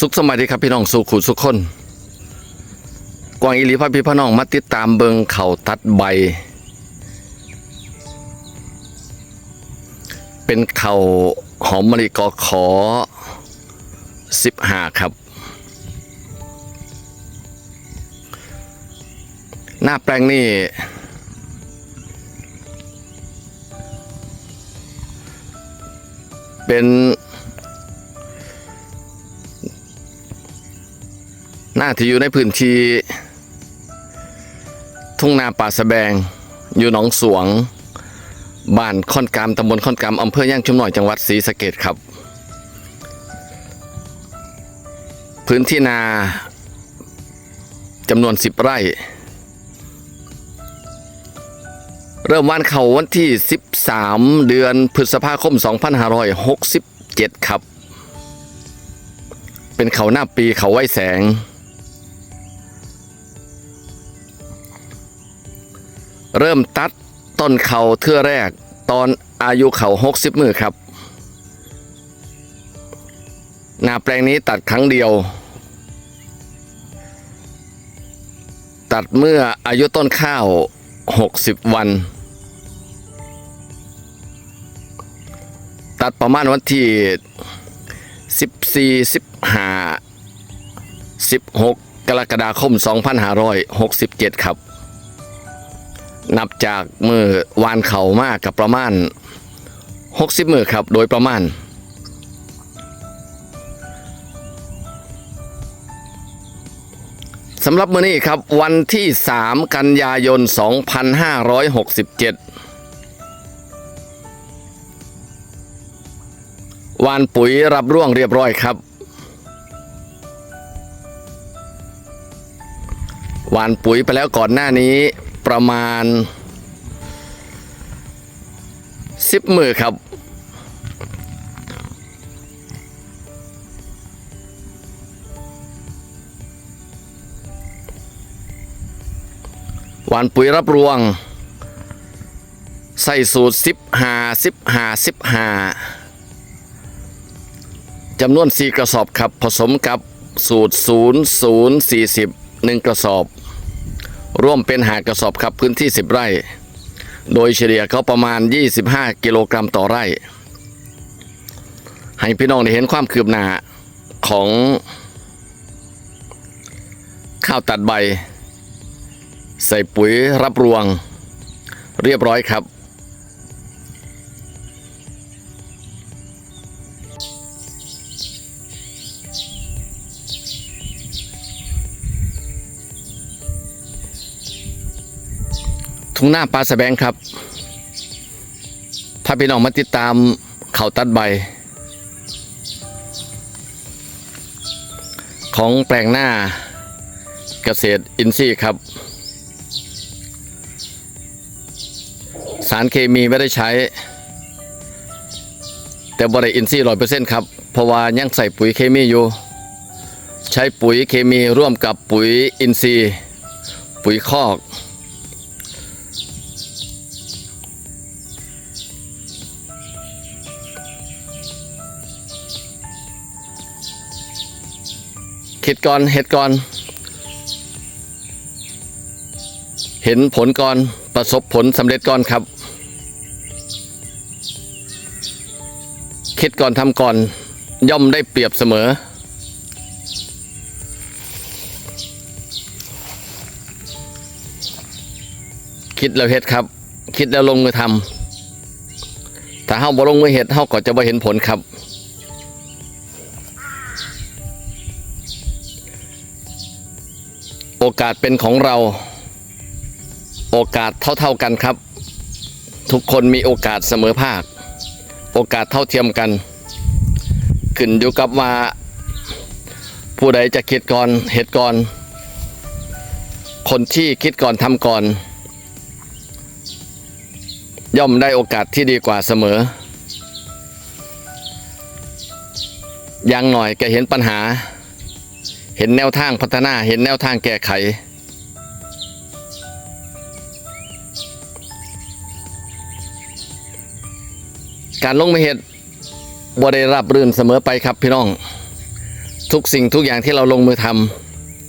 สุขสมัยดีครับพี่น้องสู่ขุสุขคน กวางอิลีพ่อพี่พ่อน้องมาติดตามเบิงเขาตัดใบ เป็นเขาหอมมะลิกอขอสิบห้าครับ หน้าแปลงนี่เป็น น้าที่อยู่ในพื้นที่ทุ่งนาป่าสะแบง อยู่หนองสวง บ้านค่อนกามตำบลค่อนกามอำเภอย่างชุมหน่อยจังหวัดศรีสะเกดครับ พื้นที่นาจำนวน10ไร่ เริ่มวันเขาวันที่ 13 เดือนพฤษภาคม 2567 ครับ เป็นเขาหน้าปีเขาไว้แสง เริ่มตัดต้นเขาเทื่อแรก ตอนอายุเขา60มือครับ นาแปลงนี้ตัดครั้งเดียว ตัดเมื่ออายุต้นข้าว60วัน ตัดประมาณวันที่14 15 16กรกฎาคม 2567 ครับ นับจากมือวานเขามากกับประมาณ 60 มือครับ โดยประมาณ สำหรับมือนี้ครับวันที่ 3 กันยายน 2567วานปุ๋ยรับร่วงเรียบร้อยครับ วานปุ๋ยไปแล้วก่อนหน้านี้ ประมาณสิบมือครับ หวานปุ๋ยรับรวง ใส่สูตรสิบหาสิบหาสิบหาจำนวนสี่กระสอบครับ ผสมกับสูตรศูนย์ศูนย์สี่สิบหนึ่งกระสอบ ร่วมเป็นหากระสอบครับพื้นที่ 10 ไร่ โดยเฉลี่ยเขาประมาณ 25 กิโลกรัมต่อไร่ ให้พี่น้องได้เห็นความคืบหน้าของข้าวตัดใบ ใส่ปุ๋ยรับรวง เรียบร้อยครับ ทุ่งหน้าปลาสแบงครับพาพี่น้องมาติดตามเขาตัดใบ ของแปลงหน้าเกษตรอินทรีย์ครับ สารเคมีไม่ได้ใช้ แต่บริอินทรีย์ร้อยเปอร์เซ็นต์ครับ เพราะว่ายังใส่ปุ๋ยเคมีอยู่ ใช้ปุ๋ยเคมีร่วมกับปุ๋ยอินทรีย์ ปุ๋ยคอก คิดก่อนเห็ดก่อน เห็นผลก่อนประสบผลสำเร็จก่อนครับ คิดก่อนทำก่อน ย่อมได้เปรียบเสมอ คิดแล้วเฮ็ดครับ คิดแล้วลงมือทำถ้าเฮาบ่ลงมือเฮ็ดเฮาก็จะบ่เห็นผลครับ โอกาสเป็นของเรา โอกาสเท่าๆกันครับ ทุกคนมีโอกาสเสมอภาค โอกาสเท่าเทียมกัน ขึ้นอยู่กับว่า ผู้ใดจะคิดก่อนเหตุก่อน คนที่คิดก่อนทำก่อน ย่อมได้โอกาสที่ดีกว่าเสมอย่างหน่อยแกเห็นปัญหา เห็นแนวทางพัฒนาเห็นแนวทางแก้ไข การลงมือเหตุบ่ได้รับรื่นเสมอไปครับพี่น้อง ทุกสิ่งทุกอย่างที่เราลงมือท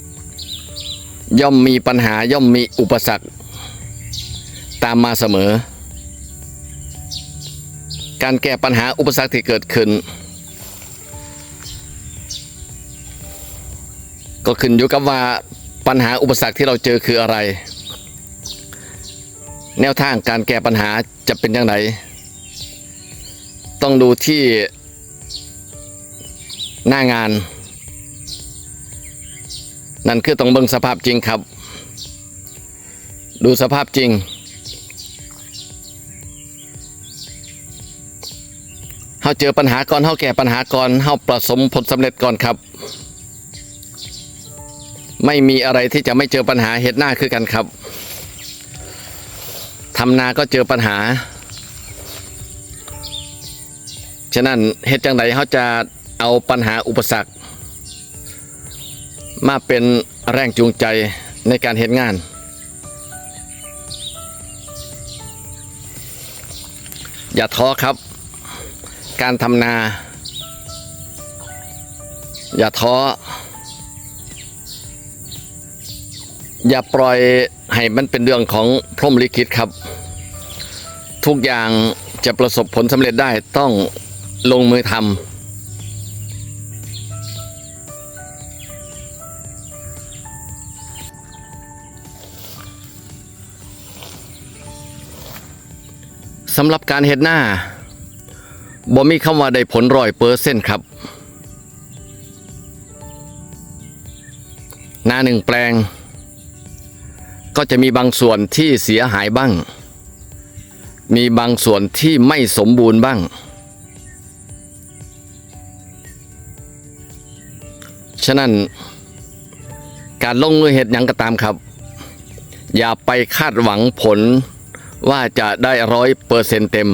ำย่อมมีปัญหาย่อมมีอุปสรรค ตามมาเสมอ การแก้ปัญหาอุปสรรคที่เกิดขึ้น ก็ขึ้นอยู่กับว่าปัญหาอุปสรรคที่เราเจอคืออะไร แนวทางการแก้ปัญหาจะเป็นอย่างไรต้องดูที่หน้างาน นั่นคือต้องเบิ่งสภาพจริงครับ ดูสภาพจริงเฮาเจอปัญหาก่อนเฮาแก้ปัญหาก่อนเฮาประสมผลสำเร็จก่อนครับ ไม่มีอะไรที่จะไม่เจอปัญหาเหตุหน้าคือกันครับทำนาก็เจอปัญหา ฉะนั้นเหตุจังใดเขาจะเอาปัญหาอุปสรรค มาเป็นแรงจูงใจในการเห็นงาน อย่าท้อครับ การทำนา อย่าท้อ อย่าปล่อยให้มันเป็นเรื่องของพรหมลิขิตครับ ทุกอย่างจะประสบผลสำเร็จได้ต้องลงมือทำสำหรับการเห็ดหน้าบ่มีคำว่าได้ผลร้อยเปอร์เซ็นต์ครับ หน้าหนึ่งแปลง ก็จะมีบางส่วนที่เสียหายบ้าง มีบางส่วนที่ไม่สมบูรณ์บ้าง ฉะนั้น การลงมือเห็ดยังก็ตามครับ อย่าไปคาดหวังผลว่าจะได้ร้อยเปอร์เซ็นเต็ม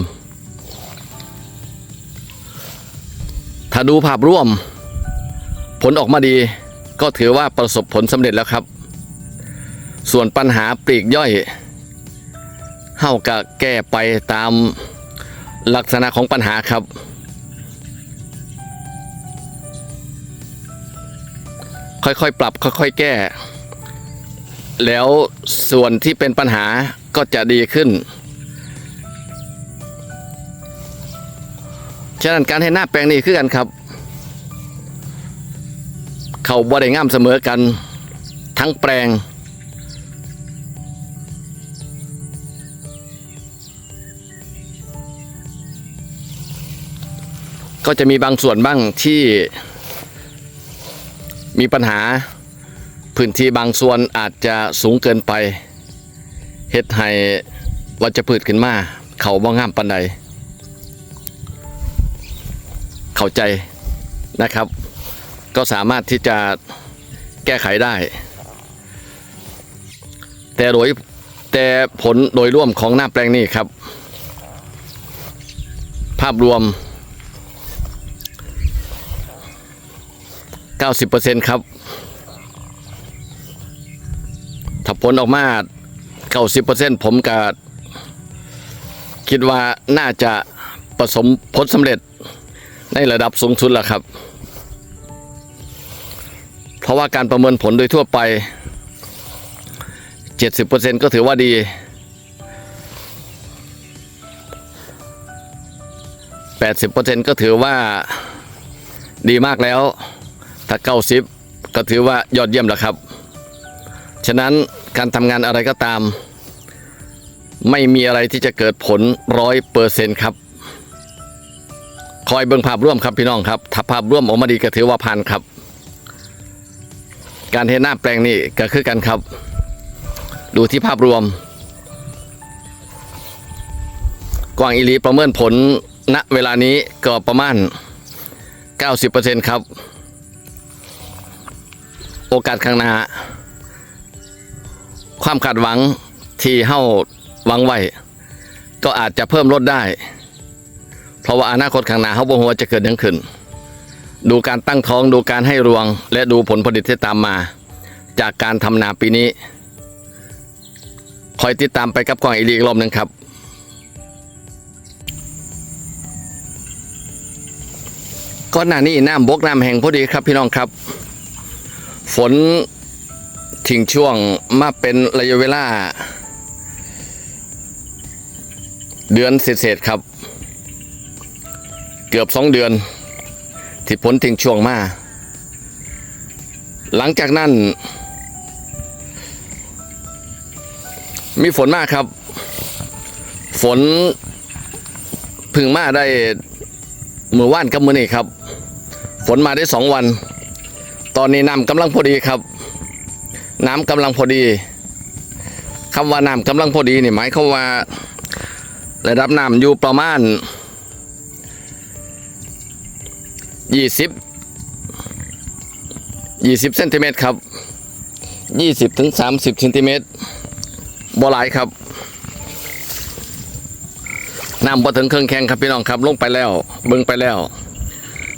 ถ้าดูภาพร่วม ผลออกมาดีก็ถือว่าประสบผลสำเร็จแล้วครับ ส่วนปัญหาปลีกย่อยเฮาก็แก้ไปตามลักษณะของปัญหาครับ ค่อยๆปรับค่อยๆแก้ แล้วส่วนที่เป็นปัญหาก็จะดีขึ้น ฉะนั้นการให้หน้าแปลงนี้คือกันครับ เขาบ่ได้งามเสมอกันทั้งแปลง ก็จะมีบางส่วนบ้างที่มีปัญหาพื้นที่บางส่วนอาจจะสูงเกินไปเฮ็ดให้วัชพืชขึ้นมา เขาบ่งามปันใดเข้าใจนะครับ ก็สามารถที่จะแก้ไขได้ แต่โดยแต่ผลโดยร่วมของหน้าแปลงนี้ครับ ภาพรวม 90%ครับ ถ้าผลออกมา 90%ผมก็คิดว่าน่าจะประสมผลสำเร็จในระดับสูงสุดแล้วครับ เพราะว่าการประเมินผลโดยทั่วไป 70%ก็ถือว่าดี80%ก็ถือว่าดีมากแล้ว ถ้า90ก็ถือว่ายอดเยี่ยมแล้วครับ ฉะนั้นการทำงานอะไรก็ตาม ไม่มีอะไรที่จะเกิดผลร้อยเปอร์เซ็นต์ครับ คอยเบิ่งภาพร่วมครับพี่น้องครับ ถ้าภาพร่วมออกมาดีก็ถือว่าผ่านครับ การเทหน้าแปลงนี่ก็คือกันครับ ดูที่ภาพรวม กวางอิลีประเมินผลณเวลานี้ก็ประมาณ 90%ครับ โอกาสข้างหน้า ความคาดหวังที่เฮาหวังไว้ก็อาจจะเพิ่มลดได้ เพราะว่าอนาคตข้างหน้าเฮาบ่ฮู้ว่าจะเกิดยังขึ้น ดูการตั้งท้องดูการให้รวง และดูผลผลิตที่ตามมา จากการทำนาปีนี้ คอยติดตามไปกับกวางอีลีกรอบหนึ่งครับก้อนหน้านี้น้ำบกน้ำแห้งพอดีครับพี่น้องครับ ฝนทิ้งช่วงมาเป็นระยะเวลา เดือนเศษๆครับ เกือบสองเดือน ที่ฝนทิ้งช่วงมา หลังจากนั้น มีฝนมากครับ ฝนพึ่งมาได้มือว่านกับมือนี่ครับ ฝนมาได้สองวัน อนนี้น้ำกำลังพอดีครับ น้ำกำลังพอดีคำว่าน้ำกำลังพอดีนี่หมายความว่าระดับน้ำอยู่ประมาณยี่สิบยี่สิบเซนติเมตรครับยี่สิบถึงสามสิบเซนติเมตรบ่หลายครับน้ำบ่ถึงเครื่องแข่งครับพี่น้องครับลงไปแล้วเบิ่งไปแล้ว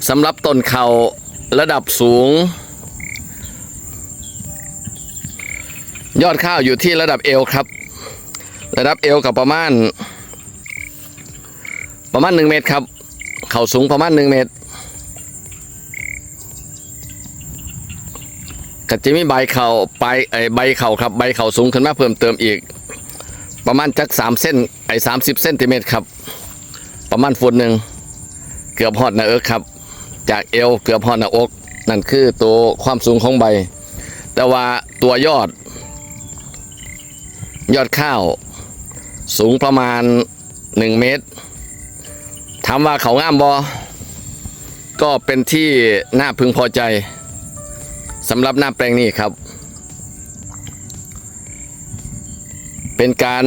สำหรับต้นเขาระดับสูง ยอดข้าวอยู่ที่ระดับเอวครับ ระดับเอวกับประมาณ ประมาณหนึ่งเมตรครับ เข่าสูงประมาณหนึ่งเมตรก็จะมีใบเข่าไปไอใบเข่าครับใบเข่าสูงขึ้นมาเพิ่มเติมอีก ประมาณจักสามเส้นไอ้สามสิบเซนติเมตรครับ ประมาณฟุตหนึ่งเกือบหอดหน้าเอิกครับ จากเอวเกือบหอดหน้าอก นั่นคือตัวความสูงของใบ แต่ว่าตัวยอด ยอดข้าว สูงประมาณ 1 เมตรถามว่าเขางามบอก็เป็นที่น่าพึงพอใจสำหรับหน้าแปลงนี้ครับ เป็นการ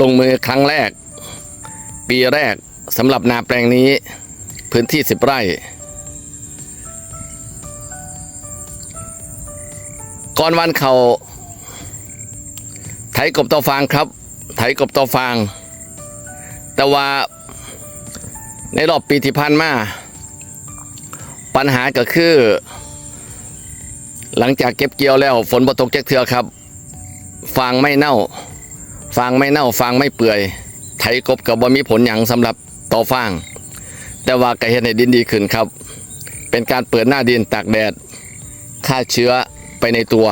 ลงมือครั้งแรก ปีแรกสำหรับนาแปลงนี้พื้นที่ 10 ไร่ก่อนวันเขา ไถกบตาฟางครับ ไถกบตาฟาง แต่ว่าในรอบปีที่ผ่านมาปัญหาก็คือ หลังจากเก็บเกี่ยวแล้ว ฝนบ่ตกแจ๊กเทือครับ ฟางไม่เน่า ฟางไม่เน่า ฟางไม่เปื่อย ไถกบกับบ่มีผลหยังสำหรับต่อฟาง แต่ว่าก็เฮ็ดให้ดินดีขึ้นครับ เป็นการเปิดหน้าดินตากแดดฆ่าเชื้อไปในตัว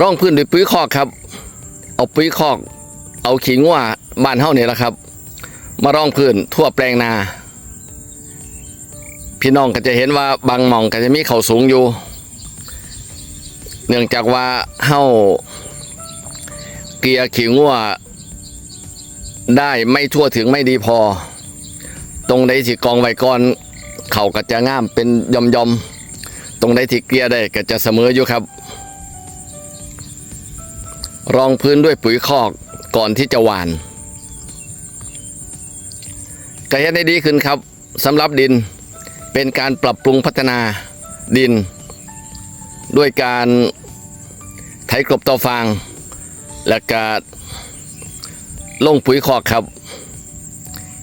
ร่องพื้นด้วยปุ๋ยคอกครับ เอาปุ๋ยคอก เอาขี้งัวบ้านเฮาเนี่แหละครับ มาร่องพื้นทั่วแปลงนา พี่น้องก็จะเห็นว่าบางหม่องก็จะมีเขาสูงอยู่ เนื่องจากว่าเฮาเกียขี้งัวได้ไม่ทั่วถึงไม่ดีพอ ตรงใดที่กองไว้ก่อนเขาก็จะง่ามเป็นยอมยอมๆตรงใดที่เกียได้ก็จะเสมออยู่ครับ รองพื้นด้วยปุ๋ยคอกก่อนที่จะหวานก็เฮ็ดให้ดีขึ้นครับสำหรับดินเป็นการปรับปรุงพัฒนาดิน ด้วยการไถกลบเตาฟาง และก็ลงปุ๋ยคอกครับ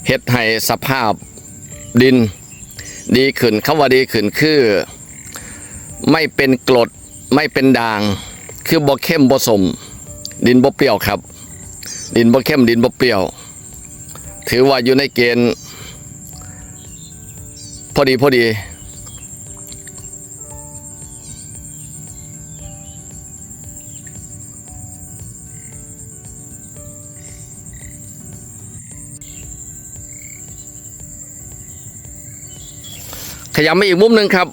เฮ็ดให้สภาพดินดีขึ้นคำว่าดีขึ้นคือ ไม่เป็นกรดไม่เป็นด่าง คือบ่เข้มบ่สม ดินบ่เปรี้ยวครับ ดินบ่เข้มดินบ่เปรี้ยว ถือว่าอยู่ในเกณฑ์พอดีพอดี ขยับมาอีกมุมหนึ่งครับ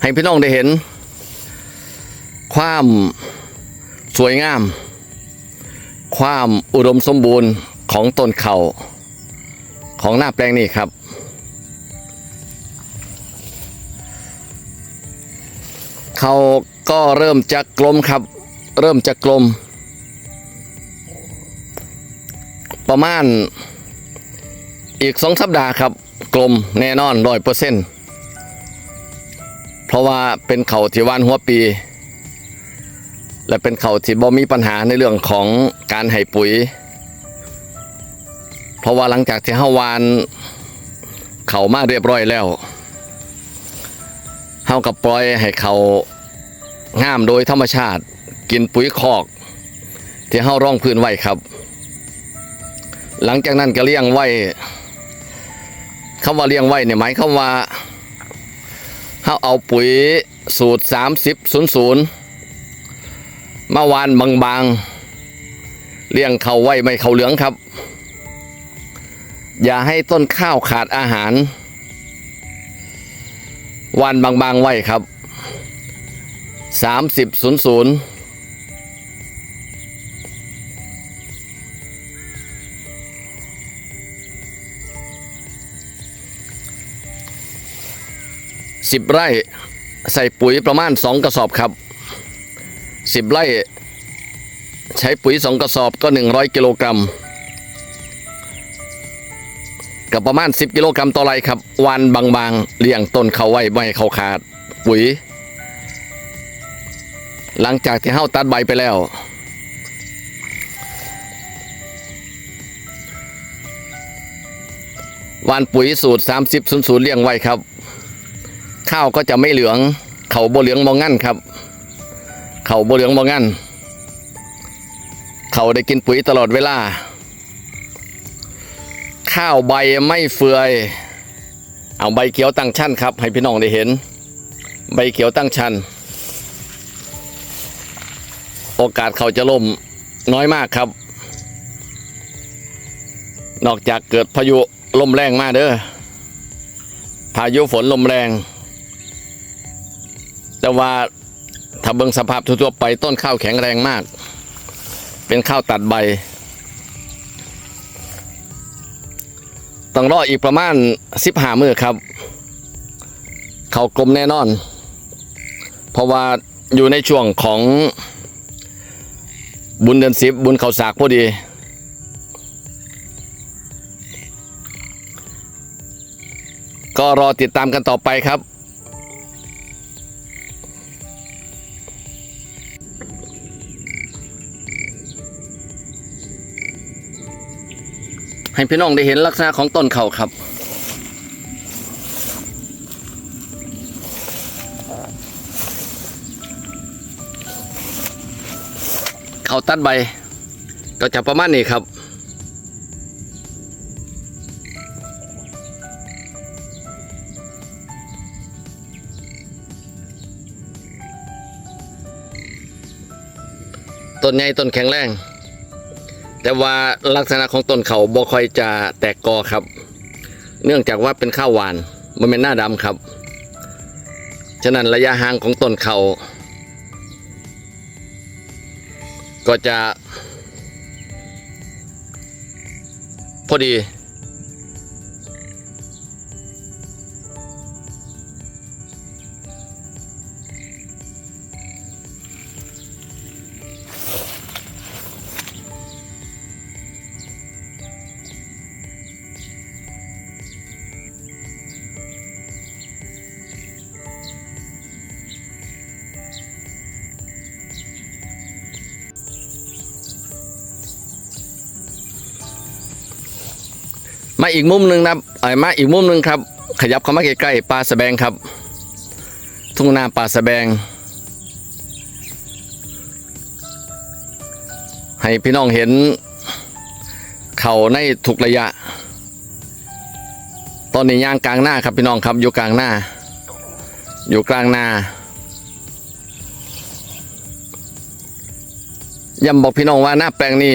ให้พี่น้องได้เห็น ความ สวยงาม ความอุดมสมบูรณ์ของต้นเขาของหน้าแปลงนี้ครับ เขาก็เริ่มจะกลมครับ เริ่มจะกลม ประมาณอีกสองสัปดาห์ครับ กลมแน่นอนร้อยเปอร์เซ็นต์เพราะว่าเป็นเขาที่วานหัวปี และเป็นเขาที่บ่มีปัญหาในเรื่องของการให้ปุ๋ย เพราะว่าหลังจากที่เฮาวานเขามาเรียบร้อยแล้วเฮากับปล่อยให้เขาง่ามโดยธรรมชาติ กินปุ๋ยคอก ที่เฮาร่องพื้นไว้ครับ หลังจากนั้นก็เลี้ยงไว้คำว่าเลี้ยงไว้เนี่ยหมายความว่าเขาเอาปุ๋ยสูตร 30 00 มาหวานบางๆ เลี้ยงเขาไว้ไม่เขาเหลืองครับ อย่าให้ต้นข้าวขาดอาหาร วานบางๆไว้ครับ30 00สิบไร่ใส่ปุ๋ยประมาณสองกระสอบครับ สิบไร่ ใช้ปุ๋ยสองกระสอบก็หนึ่งร้อยกิโลกรัมกับประมาณสิบกิโลกรัมต่อไร่ครับวานบางๆเลี้ยงต้นเขาไว้ไม่ให้เขาขาดปุ๋ย หลังจากที่เฮาตัดใบไปแล้ว วานปุ๋ยสูตร 30 0 0เลี้ยงไว้ครับ ข้าวก็จะไม่เหลือง เขาโบเหลืองมองงั้นครับ เขาโบเหลืองมองงั้นเขาได้กินปุ๋ยตลอดเวลา ข้าวใบไม่เฟือย เอาใบเขียวตั้งชั้นครับ ให้พี่น้องได้เห็น ใบเขียวตั้งชั้นโอกาสเขาจะล่มน้อยมากครับ นอกจากเกิดพายุลมแรงมากเด้อ พายุฝนลมแรง แต่ว่า ถ้าเบิ่งสภาพทั่วๆไปต้นข้าวแข็งแรงมาก เป็นข้าวตัดใบ ต้องรออีกประมาณสิบหามือครับ เขากลมแน่นอน เพราะว่าอยู่ในช่วงของบุญเดือนสิบบุญเขาสากพอดีก็รอติดตามกันต่อไปครับ ให้พี่น้องได้เห็นลักษณะของต้นเขาครับเขาตัดใบ ก็จะประมาณนี้ครับ ต้นใหญ่ต้นแข็งแรง แต่ว่าลักษณะของต้นเขาบ่ค่อยจะแตกกอครับ เนื่องจากว่าเป็นข้าวหวานมันเป็นหน้าดำครับ ฉะนั้นระยะห่างของต้นเขาก็จะ พอดี มาอีกมุมหนึ่งนะครับไอ้มาอีกมุมหนึ่งครับ ขยับเข้ามาใกล้ๆปลาสะแบงครับ ทุ่งนาปลาสะแบง ให้พี่น้องเห็นเขาในทุกระยะ ตอนนี้ย่างกลางหน้าครับพี่น้องครับอยู่กลางหน้า อยู่กลางนาย้ำบอกพี่น้องว่าหน้าแปลงนี้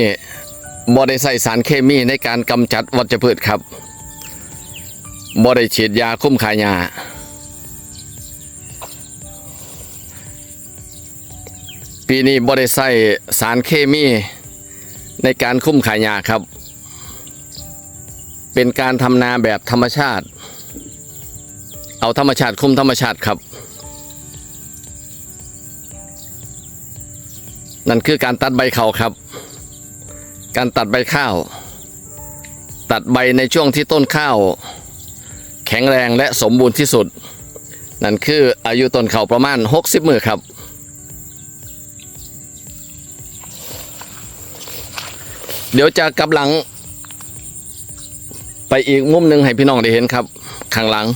บ่ได้ใส่สารเคมีในการกำจัดวัชพืชครับบ่ได้ฉีดยาคุ้มขายาปีนี้บ่ได้ใส่สารเคมีในการคุ้มขายาครับ เป็นการทำนาแบบธรรมชาติ เอาธรรมชาติคุ้มธรรมชาติครับ นั่นคือการตัดใบเขาครับ การตัดใบข้าว ตัดใบในช่วงที่ต้นข้าว แข็งแรงและสมบูรณ์ที่สุด นั่นคืออายุต้นข้าวประมาณ 60 มือครับ เดี๋ยวจะกลับหลัง ไปอีกมุมหนึ่งให้พี่น้องได้เห็นครับ ข้างหลัง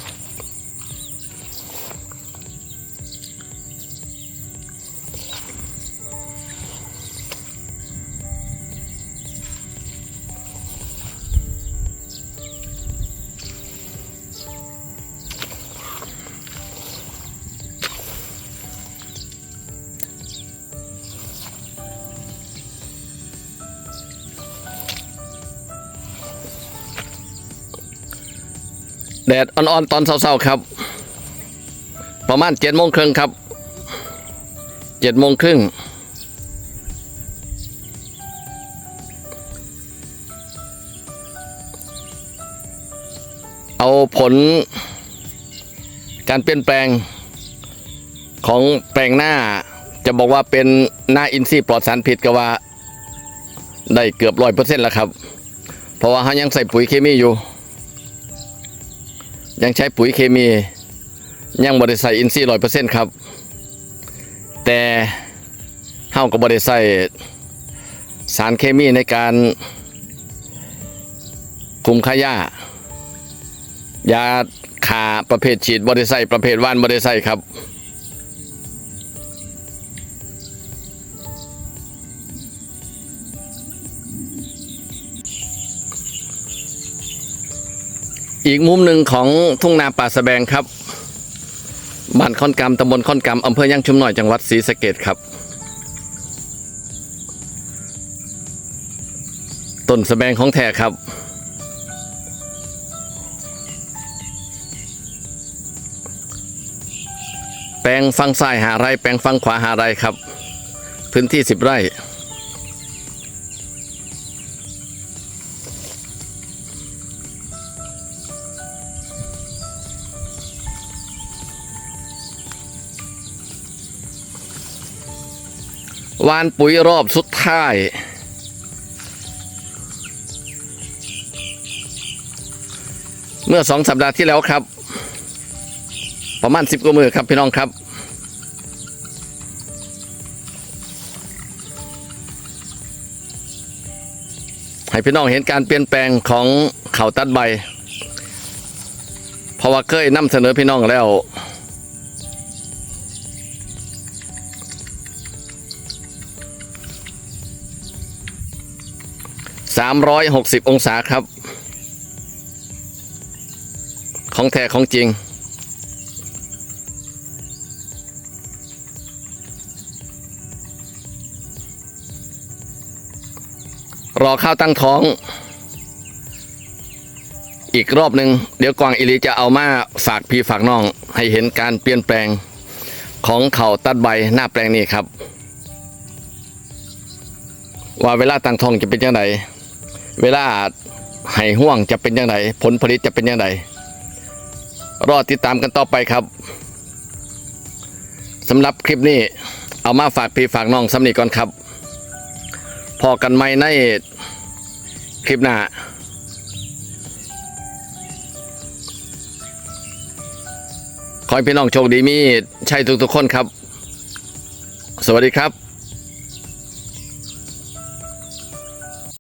แดดอ่อนๆตอนเช้าๆครับ ประมาณเจ็ดโมงครึ่งครับเจ็ดโมงครึ่งเอาผลการเปลี่ยนแปลงของแปลงหน้า จะบอกว่าเป็นหน้าอินทรีย์ปลอดสารพิษก็ว่า ได้เกือบร้อยเปอร์เซ็นต์แล้วครับ เพราะว่าเขายังใส่ปุ๋ยเคมีอยู่ ยังใช้ปุ๋ยเคมี ยังบริใส่อินทรีย์ร้อยเปอร์เซ็นต์ครับ แต่เฮาก็บริใส่สารเคมีในการคุมขยะยาขาประเภทฉีดบริใส่ประเภทว่านบริใส่ครับ อีกมุมหนึ่งของทุ่งนาป่าสะแบงครับบ้านค่อนกำตำบลค่อนกำอำเภอย่างชุมหน่อยจังหวัดศรีสะเกดครับ ต้นสะแบงของแท้ครับ แปลงฝั่งซ้ายหาไร แปลงฝั่งขวาหาไรครับ พื้นที่สิบไร่ วานปุ๋ยรอบสุดท้ายเมื่อสองสัปดาห์ที่แล้วครับ ประมาณสิบกว่ามือครับพี่น้องครับ ให้พี่น้องเห็นการเปลี่ยนแปลงของเขาตัดใบ เพราะว่าเคยนำเสนอพี่น้องแล้ว 360 องศาครับ ของแท้ของจริง รอข้าวตั้งท้อง อีกรอบหนึ่งเดี๋ยวกวางอิลีจะเอามาฝากพี่ฝากน้อง ให้เห็นการเปลี่ยนแปลงของเข่าตัดใบหน้าแปลงนี้ครับว่าเวลาตั้งท้องจะเป็นยังไง เวลาให้ห่วงจะเป็นยังไงผลผลิตจะเป็นยังไงรอติดตามกันต่อไปครับสำหรับคลิปนี้เอามาฝากพี่ฝากน้องสำนีก่อนครับ พอกันไหมในคลิปหน้าขอให้พี่น้องโชคดีมีใช่ทุกๆคนครับ สวัสดีครับ